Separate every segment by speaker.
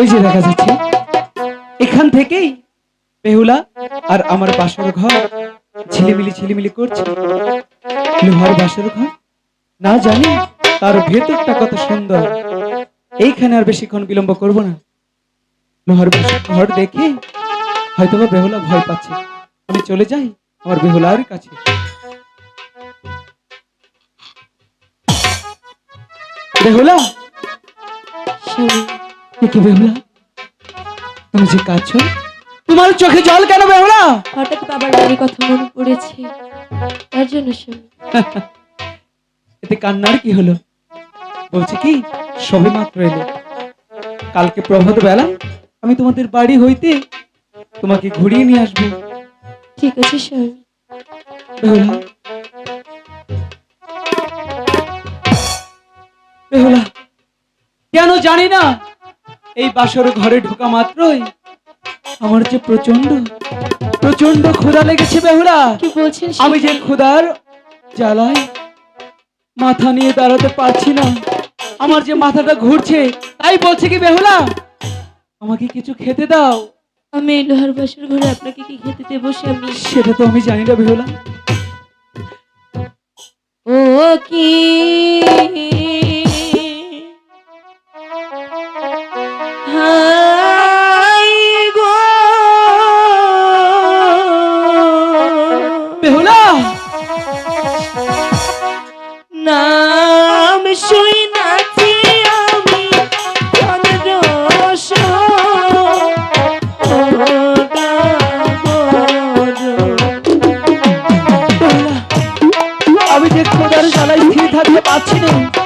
Speaker 1: ওই যে দেখা যাচ্ছে, এখান থেকেই বেহুলা আর আমার বাসর ঘর ঝিলিমিলি ঝিলিমিলি করছে। লোহার বাসর ঘর? না জানি, তার ভেতরটা কত সুন্দর। এইখানে আর বেশিক্ষণ বিলম্ব করব না। লোহার বাসর ঘর দেখে হয়তোবা বেহুলা ভয় পাচ্ছে। আমি চলে যাই আমার বেহুলার কাছে। বেহুলা! কি বেহুলা? তুমি যে কাঁদছো তোমার চোখে জল কেন বেহুলা?
Speaker 2: হঠাৎ বাবার বাড়ির কথা মনে পড়েছে তার জন্য স্বামী
Speaker 1: এতে কান্নার কি হলো? বলছে কি সবে মাত্র এলো। কালকে প্রভাত বেলা আমি তোমাদের বাড়ি হইতে তোমাকে ঘুরিয়ে নিয়ে আসব।
Speaker 2: ঠিক আছে স্বামী।
Speaker 1: বেহুলা। বেহুলা কেন জানি না এই বাসর ঘরে ঢোকা মাত্রই আমার যে প্রচণ্ড প্রচণ্ড ক্ষুধা লেগেছে বেহুলা।
Speaker 2: কি বলছেন
Speaker 1: আমি যে? ক্ষুধার জ্বালায় মাথা নিয়ে দাঁড়াতে পারছি না আমার যে মাথাটা ঘুরছে তাই বলছে কি বেহুলা? আমাকে কিছু খেতে দাও।
Speaker 2: আমি এই লোহার বাসের ঘরে আপনাকে কি খেতে দেবো স্বামী?
Speaker 1: সেটা তো আমি জানি না বেহুলা।
Speaker 2: ও কি?
Speaker 1: স্থির থাকতে পারছি না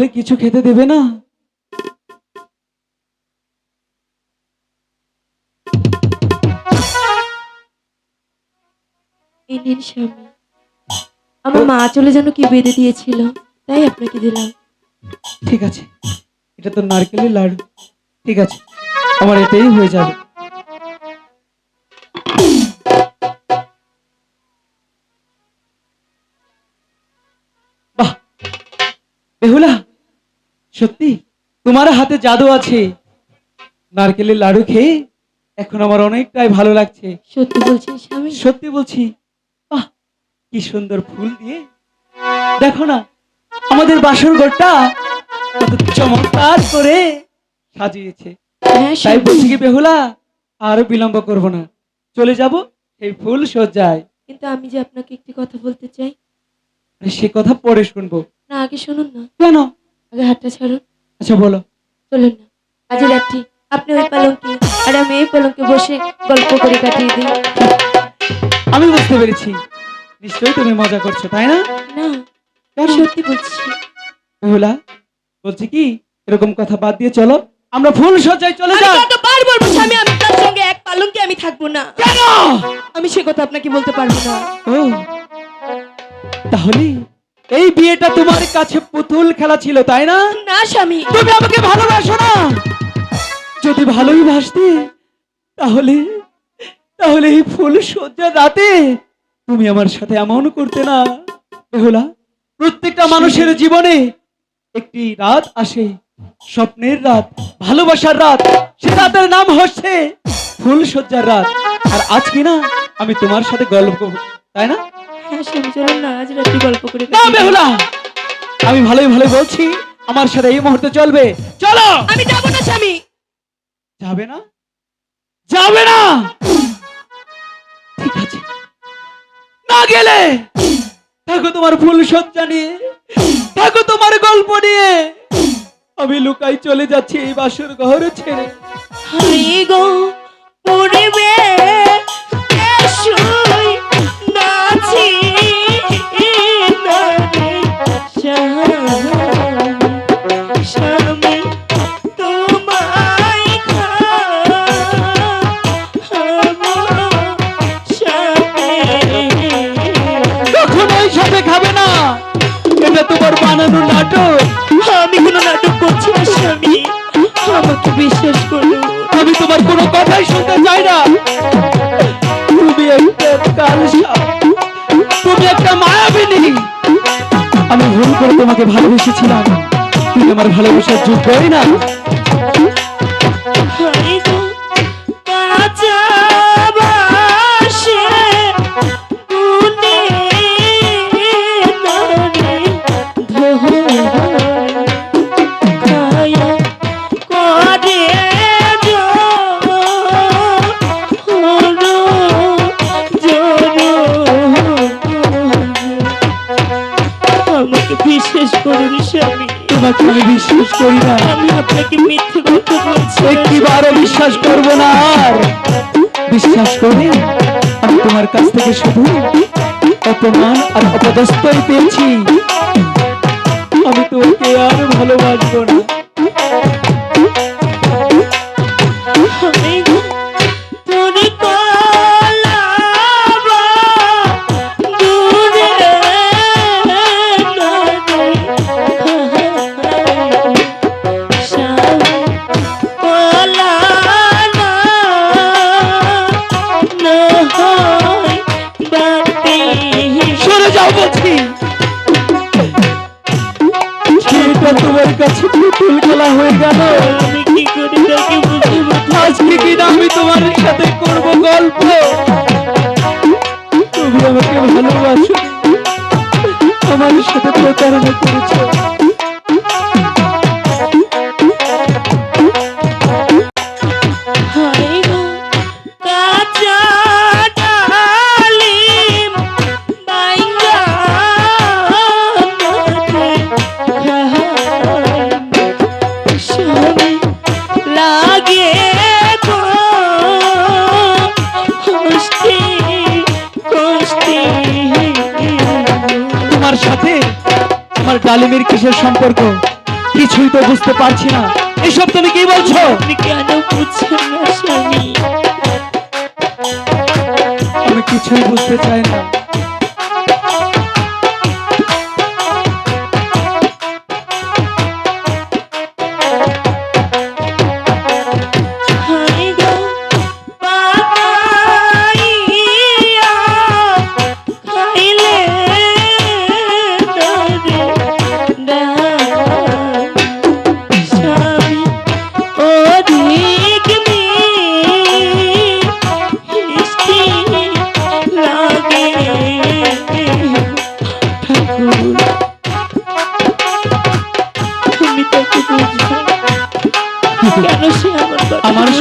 Speaker 1: কিছু খেতে
Speaker 2: দেবে
Speaker 1: না? নিন স্বামী। আমার মা চলে যেন কি বেঁধে দিয়েছিল তাই আপনাকে দিলাম।
Speaker 2: ঠিক আছে এটা তো নারকেলের লাড়ু। ঠিক আছে আমার এটাই হয়ে যাবে। বাহ! বেহুলা! সত্যি? তোমার হাতে জাদু আছে। নারকেলের লাড়ু খেয়ে এখন আমার অনেকটাই ভালো লাগছে।
Speaker 1: সত্যি বলছি স্বামী?
Speaker 2: সত্যি বলছি। বাহ কি সুন্দর ফুল দিয়ে। দেখো না আমাদের বাসর ঘরটা কত চমৎকার করে সাজিয়েছে।
Speaker 1: হ্যাঁ
Speaker 2: তাই বলছি কি বেহুলা আর বিলম্ব করব না। চলে যাব সেই ফুল সজ্জায়
Speaker 1: কিন্তু আমি যে আপনাকে একটি কথা বলতে চাই।
Speaker 2: সে কথা পরে শুনব।
Speaker 1: না আগে শুনুন না।
Speaker 2: কেন?
Speaker 1: আগে হাতটা ছাড়ুন।
Speaker 2: আচ্ছা বলো।
Speaker 1: চলুন না। আজ রাত্রি। আপনি ওই পালঙ্কে আর আমি এই পালঙ্কে বসে গল্প করে কাটিয়ে দিই।
Speaker 2: আমি বুঝতে পেরেছি। নিশ্চয়ই তুমি মজা করছ তাই না?
Speaker 1: না সত্যি বলছি।
Speaker 2: বেহুলা বলছি কি? এরকম কথা বাদ দিয়ে চলো। আমরা ফুল সজ্জায় চলে
Speaker 1: আমি
Speaker 2: যাই।
Speaker 1: কতবার বলব স্বামী আমি তার সঙ্গে এক পালঙ্কে আমি থাকব না।
Speaker 2: কেন?
Speaker 1: আমি সে কথা আপনাকে বলতে পারব না।
Speaker 2: ও তাহলে এই বিয়েটা তোমার কাছে পুতুল খেলা ছিল তাই না?
Speaker 1: না স্বামী।
Speaker 2: তুমি আমাকে ভালোবাসো না। যদি ভালোই বাসতে তাহলে তাহলে এই ফুল সজ্জার রাতে তুমি আমার সাথে এমন করতে না। বেহুলা প্রত্যেকটা মানুষের জীবনে একটি রাত আসে স্বপ্নের রাত ভালোবাসার রাত। সে রাতের নাম হচ্ছে ফুল সজ্জার রাত। আর আজকে না আমি তোমার সাথে গল্প করব তাই না?
Speaker 1: হ্যাঁ স্বামী চলুন না আজ রাত্রি গল্প করে
Speaker 2: না বেহুলা! আমি ভালোই ভালো বলছি আমার সাথে এই মুহূর্তে চলবে। চলো!
Speaker 1: আমি যাব না স্বামী।
Speaker 2: যাবে না? যাবে না! ঠিক আছে। না গেলে! থাকো তোমার ফুল সজ্জা নিয়ে। থাকো তোমার গল্প নিয়ে। আমি লুকাই চলে যাচ্ছি এই বাসর ঘর ছেড়ে।
Speaker 1: হরি গো পূর্বে বিশ্বাস করুন
Speaker 2: আমি তোমার কোনো কথাই শুনতে চাই না। তুমি একটা তুমি একটা মায়াবিনী। আমি ভুল করে তোমাকে ভালোবেসেছিলাম। তুমি আমার ভালোবাসার যোগ্যই না।
Speaker 1: বিশ্বাস
Speaker 2: করে
Speaker 1: আমি
Speaker 2: তোমার কাছ থেকে শুধু অপমান আর অপদস্থই পেয়েছি। আমি তোমাকে আর ভালোবাসবো না। তুমি আমাকে ভালোবাসো। আমার সাথে প্রতারণা করেছ ডালিমের কিসের সম্পর্ক?
Speaker 1: কিছুই তো বুঝতে পারছি না। এসব তুমি কি বলছো?
Speaker 2: কেন বুঝছেন না স্বামী
Speaker 1: আমি কিছুই বুঝতে চাই না।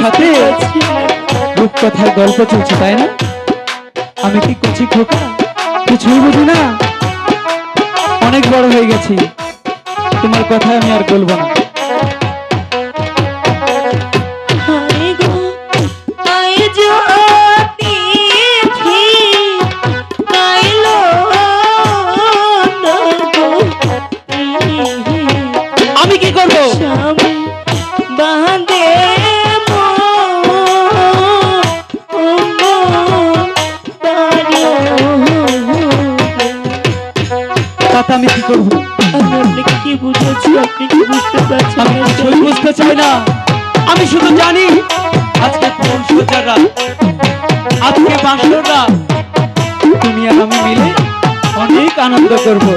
Speaker 1: সাথে?
Speaker 2: রূপ কথার
Speaker 1: রূপকথার গল্প চলছে, তাই না? আমি কি করছি খোকা? কিছুই বুঝি না। অনেক বড় হয়ে গেছি। তোমার কথা আমি আর বলব না। তাতে আমি কি করব?
Speaker 2: আমি আপনাকে কি বুঝাচ্ছি আপনি কি বুঝতে পারছেন?
Speaker 1: আমি কিছুই বুঝতে চাই না। আমি শুধু জানি আজকে কোন সোজার রাত? আজকে বাসর রাত। তুমি আর আমি মিলে অনেক আনন্দ করব।